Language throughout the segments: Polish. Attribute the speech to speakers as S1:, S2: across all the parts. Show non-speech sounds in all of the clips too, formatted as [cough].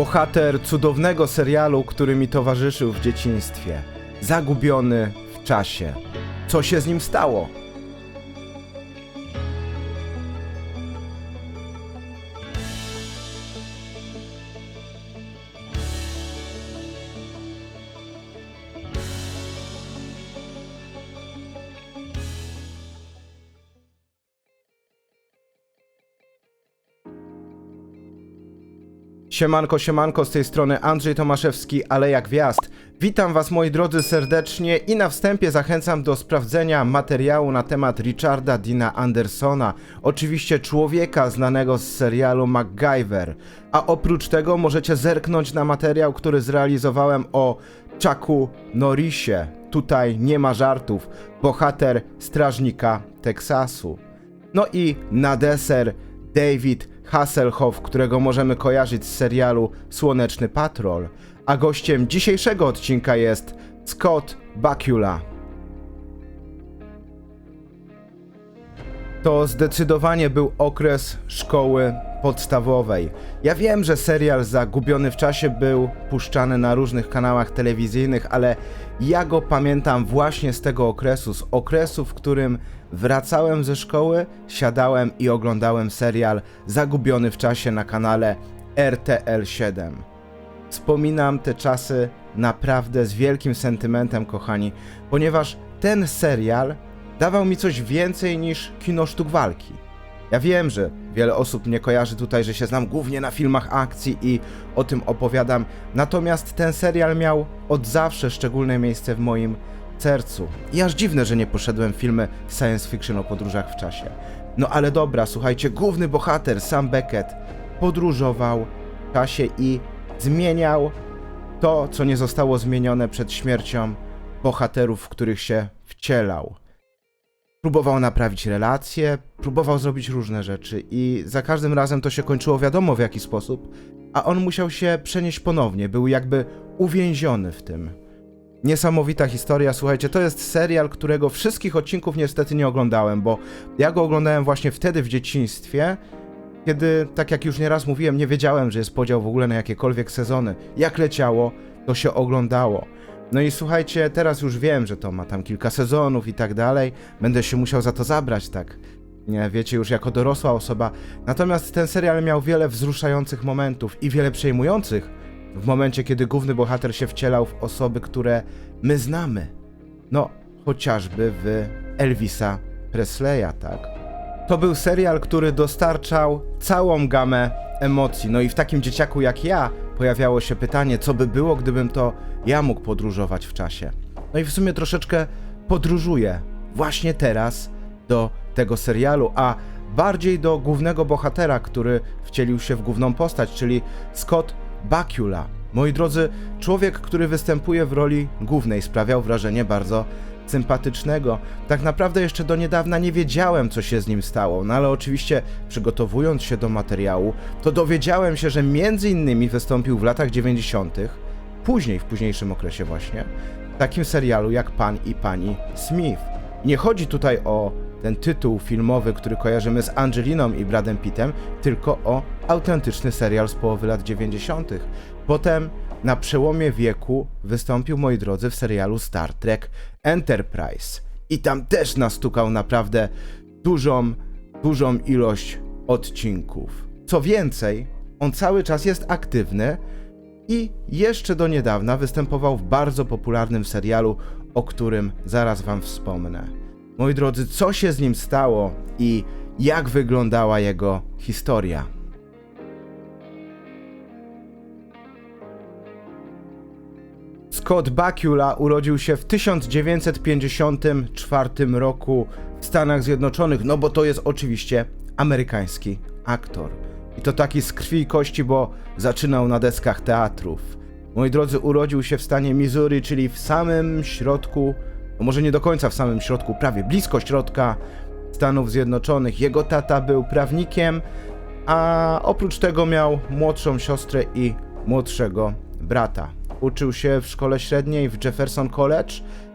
S1: Bohater cudownego serialu, który mi towarzyszył w dzieciństwie. Zagubiony w czasie. Co się z nim stało? Siemanko, siemanko, z tej strony Andrzej Tomaszewski, Aleja Gwiazd. Witam was moi drodzy serdecznie i na wstępie zachęcam do sprawdzenia materiału na temat Richarda Dina Andersona, oczywiście człowieka znanego z serialu MacGyver. A oprócz tego możecie zerknąć na materiał, który zrealizowałem o Chucku Norrisie. Tutaj nie ma żartów, bohater strażnika Teksasu. No i na deser David Hasselhoff, którego możemy kojarzyć z serialu Słoneczny Patrol, a gościem dzisiejszego odcinka jest Scott Bakula. To zdecydowanie był okres szkoły podstawowej. Ja wiem, że serial Zagubiony w czasie był puszczany na różnych kanałach telewizyjnych, ale ja go pamiętam właśnie z tego okresu, z okresu, w którym wracałem ze szkoły, siadałem i oglądałem serial Zagubiony w czasie na kanale RTL 7. Wspominam te czasy naprawdę z wielkim sentymentem, kochani, ponieważ ten serial dawał mi coś więcej niż kino sztuk walki. Ja wiem, że wiele osób mnie kojarzy tutaj, że się znam głównie na filmach akcji i o tym opowiadam, natomiast ten serial miał od zawsze szczególne miejsce w moim sercu. I aż dziwne, że nie poszedłem w filmy science fiction o podróżach w czasie. No ale dobra, słuchajcie, główny bohater, Sam Beckett, podróżował w czasie i zmieniał to, co nie zostało zmienione przed śmiercią bohaterów, w których się wcielał. Próbował naprawić relacje, próbował zrobić różne rzeczy i za każdym razem to się kończyło wiadomo w jaki sposób, a on musiał się przenieść ponownie, był jakby uwięziony w tym. Niesamowita historia, słuchajcie, to jest serial, którego wszystkich odcinków niestety nie oglądałem, bo ja go oglądałem właśnie wtedy w dzieciństwie, kiedy, tak jak już nieraz mówiłem, nie wiedziałem, że jest podział w ogóle na jakiekolwiek sezony. Jak leciało, to się oglądało. No i słuchajcie, teraz już wiem, że to ma tam kilka sezonów i tak dalej. Będę się musiał za to zabrać, tak. Nie, wiecie, już jako dorosła osoba. Natomiast ten serial miał wiele wzruszających momentów i wiele przejmujących w momencie, kiedy główny bohater się wcielał w osoby, które my znamy. No, chociażby w Elvisa Presleya, tak. To był serial, który dostarczał całą gamę emocji. No i w takim dzieciaku jak ja pojawiało się pytanie, co by było, gdybym to ja mógł podróżować w czasie. No i w sumie troszeczkę podróżuję właśnie teraz do tego serialu, a bardziej do głównego bohatera, który wcielił się w główną postać, czyli Scott Bakula. Moi drodzy, człowiek, który występuje w roli głównej, sprawiał wrażenie bardzo sympatycznego. Tak naprawdę jeszcze do niedawna nie wiedziałem, co się z nim stało, no ale oczywiście przygotowując się do materiału, to dowiedziałem się, że między innymi wystąpił w latach 90., później, w późniejszym okresie właśnie, w takim serialu jak Pan i Pani Smith. Nie chodzi tutaj o ten tytuł filmowy, który kojarzymy z Angeliną i Bradem Pittem, tylko o autentyczny serial z połowy lat 90. Potem na przełomie wieku wystąpił, moi drodzy, w serialu Star Trek Enterprise. I tam też nastukał naprawdę dużą, dużą ilość odcinków. Co więcej, on cały czas jest aktywny i jeszcze do niedawna występował w bardzo popularnym serialu, o którym zaraz Wam wspomnę. Moi drodzy, co się z nim stało i jak wyglądała jego historia? Scott Bakula urodził się w 1954 roku w Stanach Zjednoczonych, no bo to jest oczywiście amerykański aktor. I to taki z krwi i kości, bo zaczynał na deskach teatrów. Moi drodzy, urodził się w stanie Missouri, czyli w samym środku, no może nie do końca w samym środku, prawie blisko środka Stanów Zjednoczonych. Jego tata był prawnikiem, a oprócz tego miał młodszą siostrę i młodszego brata. Uczył się w szkole średniej w Jefferson College,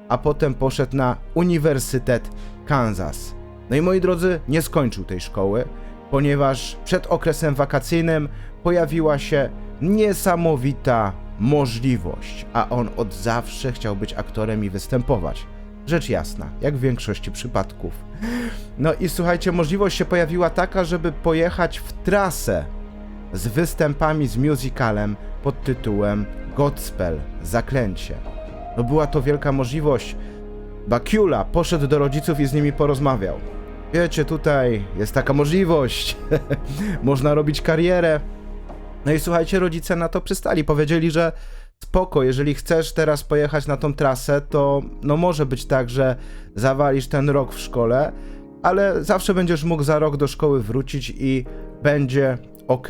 S1: a potem poszedł na Uniwersytet Kansas. No i moi drodzy, nie skończył tej szkoły, ponieważ przed okresem wakacyjnym pojawiła się niesamowita możliwość, a on od zawsze chciał być aktorem i występować. Rzecz jasna, jak w większości przypadków. No i słuchajcie, możliwość się pojawiła taka, żeby pojechać w trasę z występami z musicalem pod tytułem Godspell Zaklęcie. No była to wielka możliwość. Bakula poszedł do rodziców i z nimi porozmawiał. Wiecie, tutaj jest taka możliwość. [laughs] Można robić karierę. No i słuchajcie, rodzice na to przystali. Powiedzieli, że spoko, jeżeli chcesz teraz pojechać na tą trasę, to no może być tak, że zawalisz ten rok w szkole, ale zawsze będziesz mógł za rok do szkoły wrócić i będzie ok.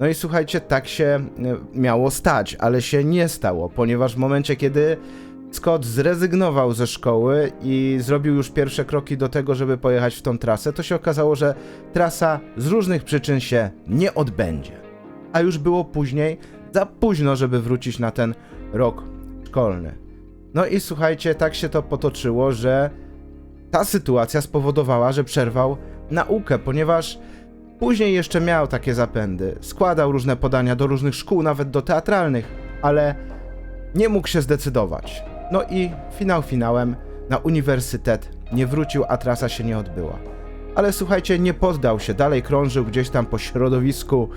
S1: No i słuchajcie, tak się e, miało stać, ale się nie stało, ponieważ w momencie, kiedy Scott zrezygnował ze szkoły i zrobił już pierwsze kroki do tego, żeby pojechać w tą trasę, to się okazało, że trasa z różnych przyczyn się nie odbędzie. A już było później, za późno, żeby wrócić na ten rok szkolny. No i słuchajcie, tak się to potoczyło, że ta sytuacja spowodowała, że przerwał naukę, ponieważ później jeszcze miał takie zapędy. Składał różne podania do różnych szkół, nawet do teatralnych, ale nie mógł się zdecydować. No i finał finałem na uniwersytet nie wrócił, a trasa się nie odbyła. Ale słuchajcie, nie poddał się, dalej krążył gdzieś tam po środowisku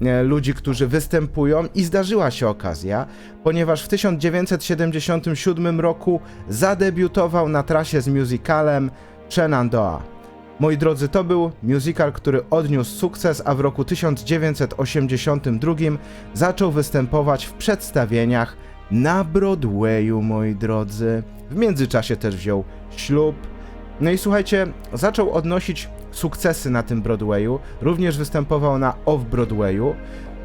S1: e, ludzi, którzy występują i zdarzyła się okazja, ponieważ w 1977 roku zadebiutował na trasie z musicalem Shenandoah. Moi drodzy, to był musical, który odniósł sukces, a w roku 1982 zaczął występować w przedstawieniach na Broadwayu, moi drodzy. W międzyczasie też wziął ślub. No i słuchajcie, zaczął odnosić sukcesy na tym Broadwayu, również występował na Off-Broadwayu,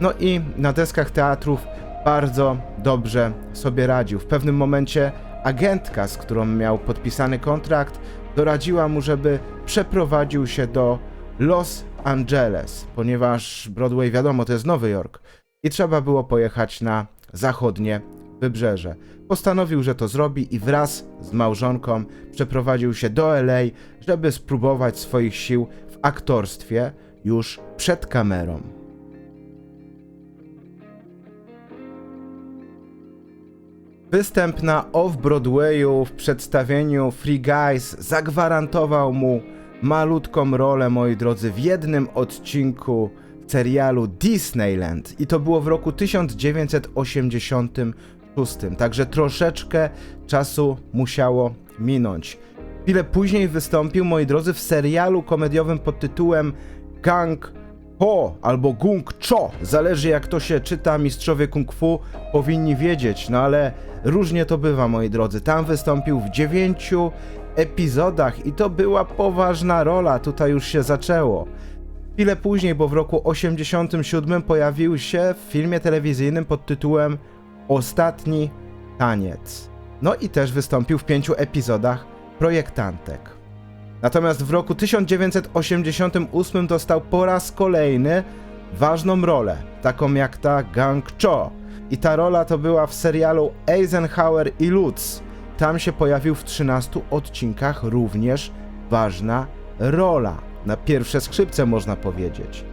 S1: no i na deskach teatrów bardzo dobrze sobie radził. W pewnym momencie agentka, z którą miał podpisany kontrakt, doradziła mu, żeby przeprowadził się do Los Angeles, ponieważ Broadway, wiadomo, to jest Nowy Jork i trzeba było pojechać na zachodnie wybrzeże. Postanowił, że to zrobi i wraz z małżonką przeprowadził się do LA, żeby spróbować swoich sił w aktorstwie już przed kamerą. Występ na Off-Broadwayu w przedstawieniu Free Guys zagwarantował mu malutką rolę, moi drodzy, w jednym odcinku serialu Disneyland i to było w roku 1986, także troszeczkę czasu musiało minąć. Chwilę później wystąpił, moi drodzy, w serialu komediowym pod tytułem Gang Ho albo Gung Cho, zależy jak to się czyta, mistrzowie kung fu powinni wiedzieć, no ale różnie to bywa, moi drodzy. Tam wystąpił w dziewięciu epizodach i to była poważna rola, tutaj już się zaczęło. Chwilę później, bo w roku 87 pojawił się w filmie telewizyjnym pod tytułem Ostatni taniec. No i też wystąpił w pięciu epizodach Projektantek. Natomiast w roku 1988 dostał po raz kolejny ważną rolę, taką jak ta Gang Cho. I ta rola to była w serialu Eisenhower i Lutz. Tam się pojawił w 13 odcinkach również ważna rola. Na pierwsze skrzypce można powiedzieć.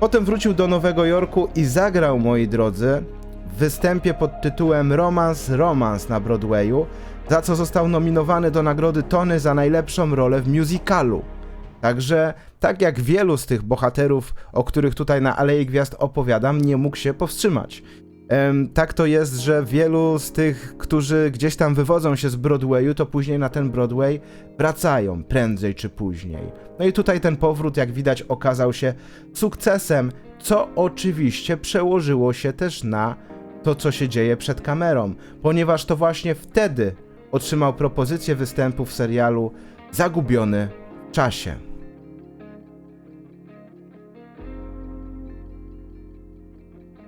S1: Potem wrócił do Nowego Jorku i zagrał, moi drodzy, występie pod tytułem Romans Romans na Broadwayu, za co został nominowany do nagrody Tony za najlepszą rolę w musicalu. Także, tak jak wielu z tych bohaterów, o których tutaj na Alei Gwiazd opowiadam, nie mógł się powstrzymać. Em, tak to jest, że wielu z tych, którzy gdzieś tam wywodzą się z Broadwayu, to później na ten Broadway wracają prędzej czy później. No i tutaj ten powrót, jak widać, okazał się sukcesem, co oczywiście przełożyło się też na to, co się dzieje przed kamerą, ponieważ to właśnie wtedy otrzymał propozycję występu w serialu Zagubiony w czasie.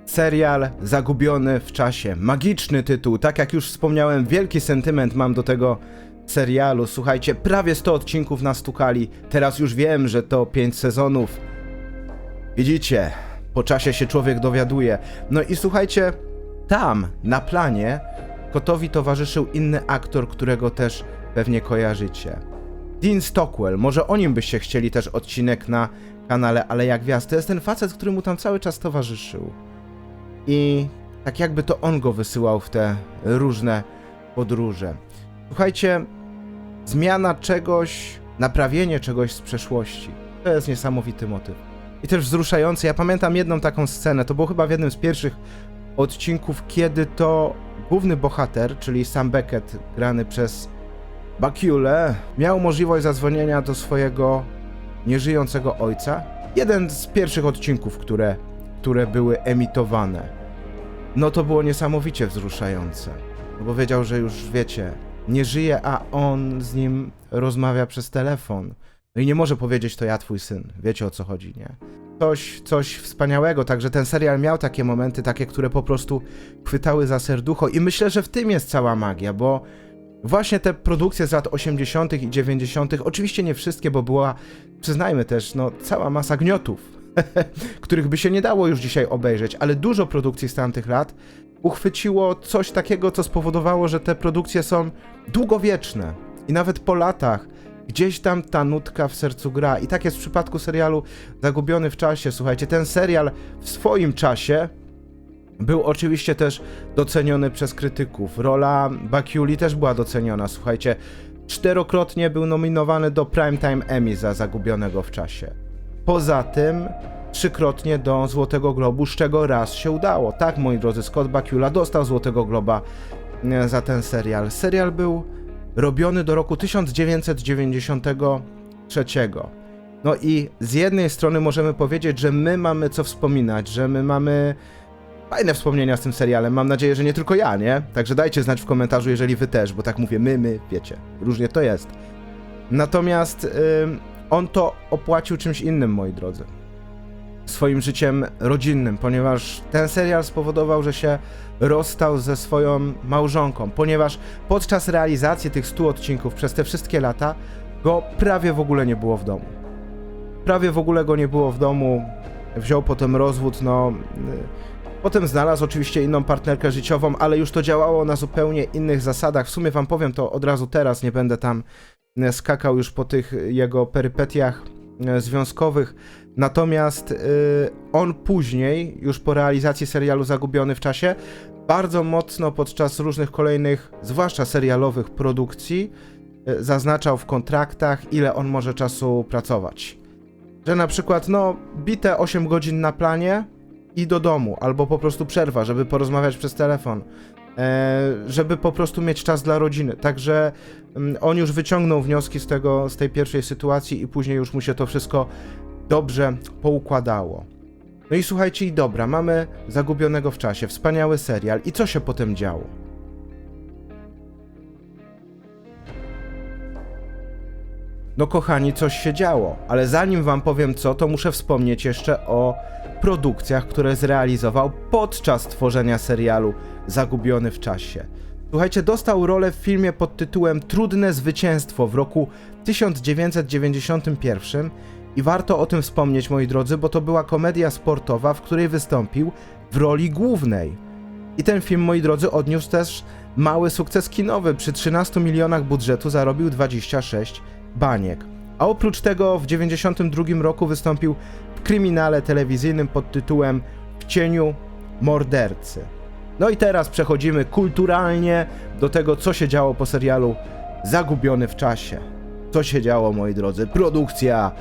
S1: Serial Zagubiony w czasie. Magiczny tytuł, tak jak już wspomniałem, wielki sentyment mam do tego serialu. Słuchajcie, prawie 100 odcinków nastukali. Teraz już wiem, że to 5 sezonów. Widzicie, po czasie się człowiek dowiaduje. No i słuchajcie, tam na planie Kotowi towarzyszył inny aktor, którego też pewnie kojarzycie. Dean Stockwell, może o nim byście chcieli też odcinek na kanale Ale jak Gwiazd. To jest ten facet, który mu tam cały czas towarzyszył. i tak jakby to on go wysyłał w te różne podróże. Słuchajcie, zmiana czegoś, naprawienie czegoś z przeszłości. To jest niesamowity motyw. I też wzruszający. Ja pamiętam jedną taką scenę, to było chyba w jednym z pierwszych odcinków, kiedy to główny bohater, czyli Sam Beckett, grany przez Bakule, miał możliwość zadzwonienia do swojego nieżyjącego ojca. Jeden z pierwszych odcinków, które, które były emitowane. No to było niesamowicie wzruszające. No bo wiedział, że już wiecie, nie żyje, a on z nim rozmawia przez telefon. No i nie może powiedzieć to ja, twój syn. Wiecie o co chodzi, nie? Coś, coś wspaniałego, także ten serial miał takie momenty, takie, które po prostu chwytały za serducho i myślę, że w tym jest cała magia, bo właśnie te produkcje z lat 80. i 90., oczywiście nie wszystkie, bo była, przyznajmy też, no cała masa gniotów, [laughs] których by się nie dało już dzisiaj obejrzeć, ale dużo produkcji z tamtych lat uchwyciło coś takiego, co spowodowało, że te produkcje są długowieczne i nawet po latach gdzieś tam ta nutka w sercu gra. I tak jest w przypadku serialu Zagubiony w czasie. Słuchajcie, ten serial w swoim czasie był oczywiście też doceniony przez krytyków. Rola Bakuli też była doceniona. Słuchajcie, czterokrotnie był nominowany do Primetime Emmy za Zagubionego w czasie. Poza tym trzykrotnie do Złotego Globu, z czego raz się udało. Tak, moi drodzy, Scott Bakula dostał Złotego Globa e, za ten serial. Serial był robiony do roku 1993. No i z jednej strony możemy powiedzieć, że my mamy co wspominać, że my mamy fajne wspomnienia z tym serialem. Mam nadzieję, że nie tylko ja, nie? Także dajcie znać w komentarzu, jeżeli wy też, bo tak mówię, my, my, wiecie, różnie to jest. Natomiast ym, on to opłacił czymś innym, moi drodzy. Swoim życiem rodzinnym, ponieważ ten serial spowodował, że się rozstał ze swoją małżonką, ponieważ podczas realizacji tych 100 odcinków przez te wszystkie lata go prawie w ogóle nie było w domu. Prawie w ogóle go nie było w domu. Wziął potem rozwód, no. y, Potem znalazł oczywiście inną partnerkę życiową, ale już to działało na zupełnie innych zasadach. W sumie wam powiem to od razu teraz, nie będę tam y, skakał już po tych jego perypetiach y, związkowych. Natomiast y, on później, już po realizacji serialu Zagubiony w czasie, bardzo mocno podczas różnych kolejnych, zwłaszcza serialowych produkcji, y, zaznaczał w kontraktach, ile on może czasu pracować. Że na przykład, no, bite 8 godzin na planie i do domu, albo po prostu przerwa, żeby porozmawiać przez telefon, e, żeby po prostu mieć czas dla rodziny. Także mm, on już wyciągnął wnioski z tego, z tej pierwszej sytuacji i później już mu się to wszystko dobrze poukładało. No i słuchajcie, i dobra, mamy Zagubionego w czasie, wspaniały serial. I co się potem działo? No kochani, coś się działo, ale zanim wam powiem co, to muszę wspomnieć jeszcze o produkcjach, które zrealizował podczas tworzenia serialu Zagubiony w czasie. Słuchajcie, dostał rolę w filmie pod tytułem Trudne Zwycięstwo w roku 1991 i warto o tym wspomnieć, moi drodzy, bo to była komedia sportowa, w której wystąpił w roli głównej. I ten film, moi drodzy, odniósł też mały sukces kinowy. Przy 13 milionach budżetu zarobił 26 baniek. A oprócz tego w 92 roku wystąpił w kryminale telewizyjnym pod tytułem W cieniu mordercy. No i teraz przechodzimy kulturalnie do tego, co się działo po serialu Zagubiony w czasie. Co się działo, moi drodzy? Produkcja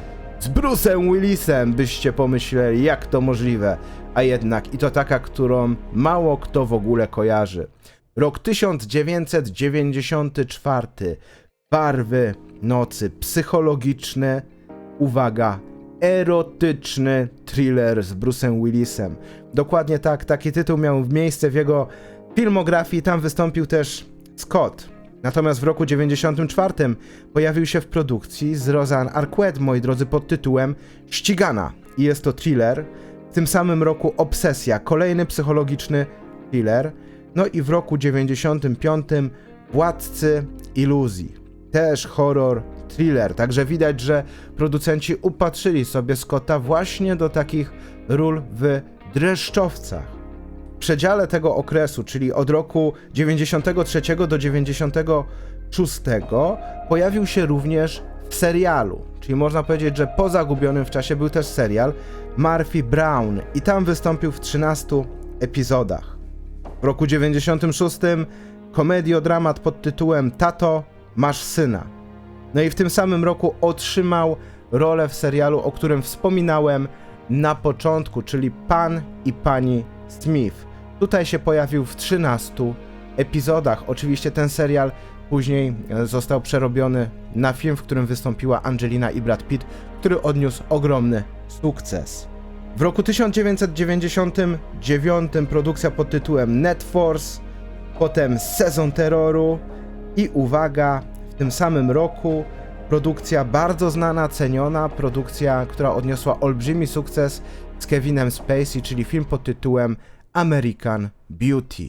S1: z Bruce'em Willisem, byście pomyśleli, jak to możliwe. A jednak i to taka, którą mało kto w ogóle kojarzy. Rok 1994. Barwy nocy. Psychologiczny, uwaga, erotyczny thriller z Bruce'em Willisem. Dokładnie tak, taki tytuł miał miejsce w jego filmografii, tam wystąpił też Scott. Natomiast w roku 94 pojawił się w produkcji z Roseanne Arquette, moi drodzy, pod tytułem Ścigana. I jest to thriller. W tym samym roku Obsesja, kolejny psychologiczny thriller. No i w roku 95 Władcy Iluzji. Też horror, thriller. Także widać, że producenci upatrzyli sobie Scotta właśnie do takich ról w dreszczowcach. Przedziale tego okresu, czyli od roku 93 do 96, pojawił się również w serialu. Czyli można powiedzieć, że po zagubionym w czasie był też serial Murphy Brown i tam wystąpił w 13 epizodach. W roku 96 komediodramat pod tytułem Tato, masz syna. No i w tym samym roku otrzymał rolę w serialu, o którym wspominałem na początku, czyli Pan i Pani Smith. Tutaj się pojawił w 13 epizodach. Oczywiście ten serial później e, został przerobiony na film, w którym wystąpiła Angelina i Brad Pitt, który odniósł ogromny sukces. W roku 1999 produkcja pod tytułem Net Force, potem Sezon Terroru i uwaga, w tym samym roku produkcja bardzo znana, ceniona, produkcja, która odniosła olbrzymi sukces z Kevinem Spacey, czyli film pod tytułem American Beauty.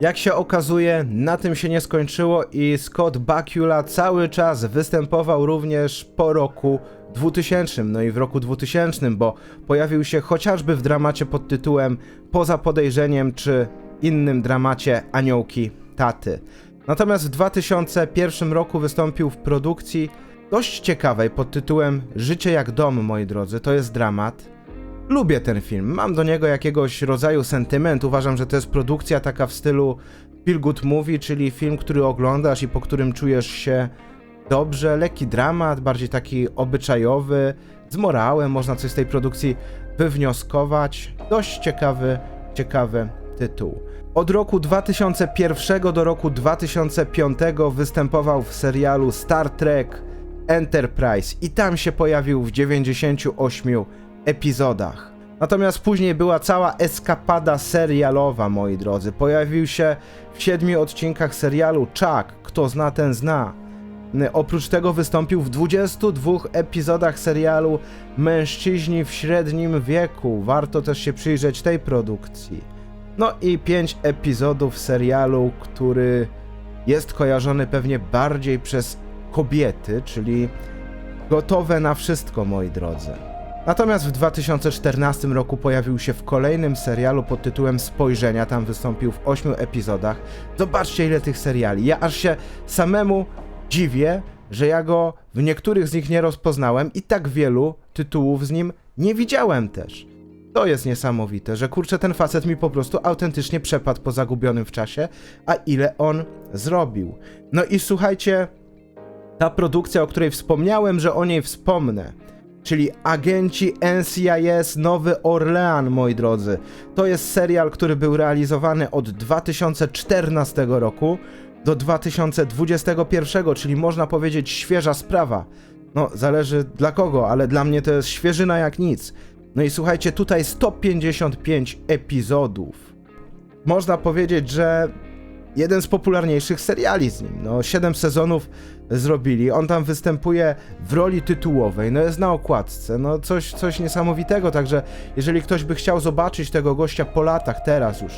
S1: Jak się okazuje, na tym się nie skończyło i Scott Bakula cały czas występował również po roku 2000, no i w roku 2000, bo pojawił się chociażby w dramacie pod tytułem Poza podejrzeniem czy innym dramacie Aniołki Taty. Natomiast w 2001 roku wystąpił w produkcji dość ciekawej pod tytułem Życie jak dom, moi drodzy. To jest dramat. Lubię ten film, mam do niego jakiegoś rodzaju sentyment. Uważam, że to jest produkcja taka w stylu feel good movie, czyli film, który oglądasz i po którym czujesz się dobrze. Lekki dramat, bardziej taki obyczajowy, z morałem, można coś z tej produkcji wywnioskować. Dość ciekawy, ciekawy tytuł. Od roku 2001 do roku 2005 występował w serialu Star Trek Enterprise i tam się pojawił w 98 epizodach. Natomiast później była cała eskapada serialowa, moi drodzy. Pojawił się w siedmiu odcinkach serialu Chuck, kto zna ten zna. Oprócz tego wystąpił w 22 epizodach serialu Mężczyźni w średnim wieku. Warto też się przyjrzeć tej produkcji. No i 5 epizodów serialu, który jest kojarzony pewnie bardziej przez kobiety, czyli gotowe na wszystko, moi drodzy. Natomiast w 2014 roku pojawił się w kolejnym serialu pod tytułem Spojrzenia, tam wystąpił w 8 epizodach. Zobaczcie ile tych seriali. Ja aż się samemu dziwię, że ja go w niektórych z nich nie rozpoznałem i tak wielu tytułów z nim nie widziałem też. To jest niesamowite, że kurczę, ten facet mi po prostu autentycznie przepadł po zagubionym w czasie, a ile on zrobił. No i słuchajcie, ta produkcja, o której wspomniałem, że o niej wspomnę, czyli Agenci NCIS Nowy Orlean, moi drodzy. To jest serial, który był realizowany od 2014 roku do 2021, czyli można powiedzieć świeża sprawa. No, zależy dla kogo, ale dla mnie to jest świeżyna jak nic. No i słuchajcie, tutaj 155 epizodów. Można powiedzieć, że jeden z popularniejszych seriali z nim. No, 7 sezonów zrobili. On tam występuje w roli tytułowej, no jest na okładce. No coś, coś niesamowitego, także jeżeli ktoś by chciał zobaczyć tego gościa po latach, teraz już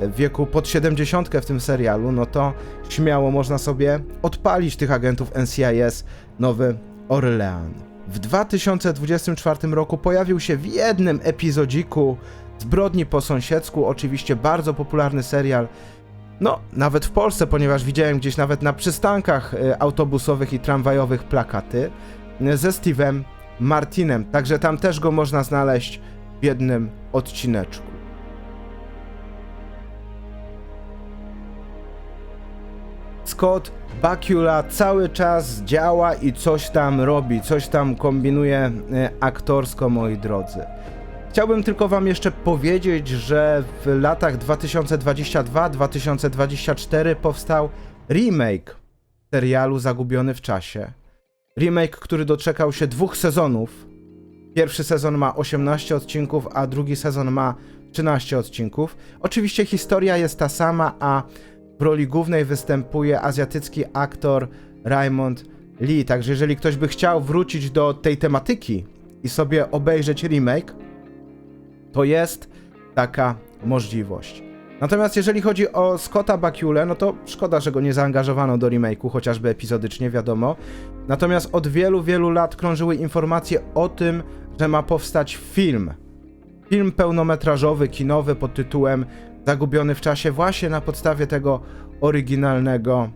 S1: w wieku pod 70 w tym serialu, no to śmiało można sobie odpalić tych agentów NCIS Nowy Orlean. W 2024 roku pojawił się w jednym epizodziku Zbrodni po sąsiedzku, oczywiście bardzo popularny serial. No, nawet w Polsce, ponieważ widziałem gdzieś nawet na przystankach y, autobusowych i tramwajowych plakaty y, ze Steve'em Martinem, także tam też go można znaleźć w jednym odcineczku. Scott Bakula cały czas działa i coś tam robi, coś tam kombinuje e, aktorsko, moi drodzy. Chciałbym tylko Wam jeszcze powiedzieć, że w latach 2022-2024 powstał remake serialu Zagubiony w czasie. Remake, który doczekał się dwóch sezonów. Pierwszy sezon ma 18 odcinków, a drugi sezon ma 13 odcinków. Oczywiście historia jest ta sama, a w roli głównej występuje azjatycki aktor Raymond Lee. Także jeżeli ktoś by chciał wrócić do tej tematyki i sobie obejrzeć remake, to jest taka możliwość. Natomiast jeżeli chodzi o Scotta Bakule, no to szkoda, że go nie zaangażowano do remake'u, chociażby epizodycznie, wiadomo. Natomiast od wielu, wielu lat krążyły informacje o tym, że ma powstać film. Film pełnometrażowy, kinowy pod tytułem Zagubiony w czasie, właśnie na podstawie tego oryginalnego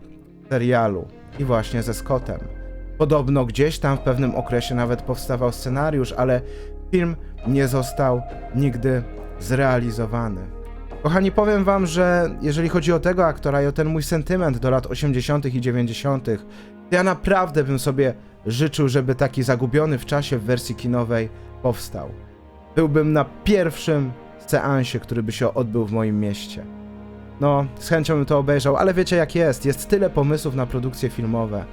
S1: serialu. I właśnie ze Scottem. Podobno gdzieś tam w pewnym okresie nawet powstawał scenariusz, ale film nie został nigdy zrealizowany. Kochani, powiem wam, że jeżeli chodzi o tego aktora i o ten mój sentyment do lat 80. i 90., to ja naprawdę bym sobie życzył, żeby taki zagubiony w czasie w wersji kinowej powstał. Byłbym na pierwszym seansie, który by się odbył w moim mieście. No, z chęcią bym to obejrzał, ale wiecie jak jest, jest tyle pomysłów na produkcje filmowe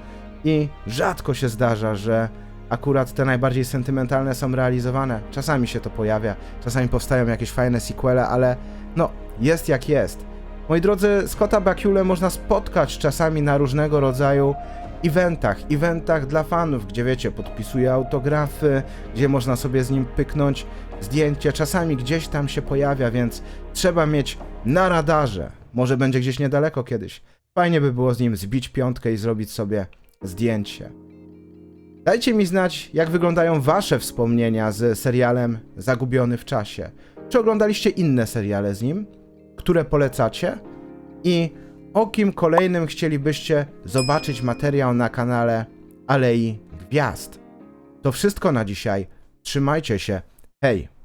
S1: i rzadko się zdarza, że akurat te najbardziej sentymentalne są realizowane. Czasami się to pojawia, czasami powstają jakieś fajne sequele, ale no, jest jak jest. Moi drodzy, Scotta Bakule można spotkać czasami na różnego rodzaju eventach, eventach dla fanów, gdzie wiecie, podpisuje autografy, gdzie można sobie z nim pyknąć zdjęcie, czasami gdzieś tam się pojawia, więc trzeba mieć na radarze. Może będzie gdzieś niedaleko kiedyś. Fajnie by było z nim zbić piątkę i zrobić sobie zdjęcie. Dajcie mi znać, jak wyglądają wasze wspomnienia z serialem Zagubiony w czasie. Czy oglądaliście inne seriale z nim, które polecacie? I o kim kolejnym chcielibyście zobaczyć materiał na kanale Alei Gwiazd? To wszystko na dzisiaj. Trzymajcie się. Hej!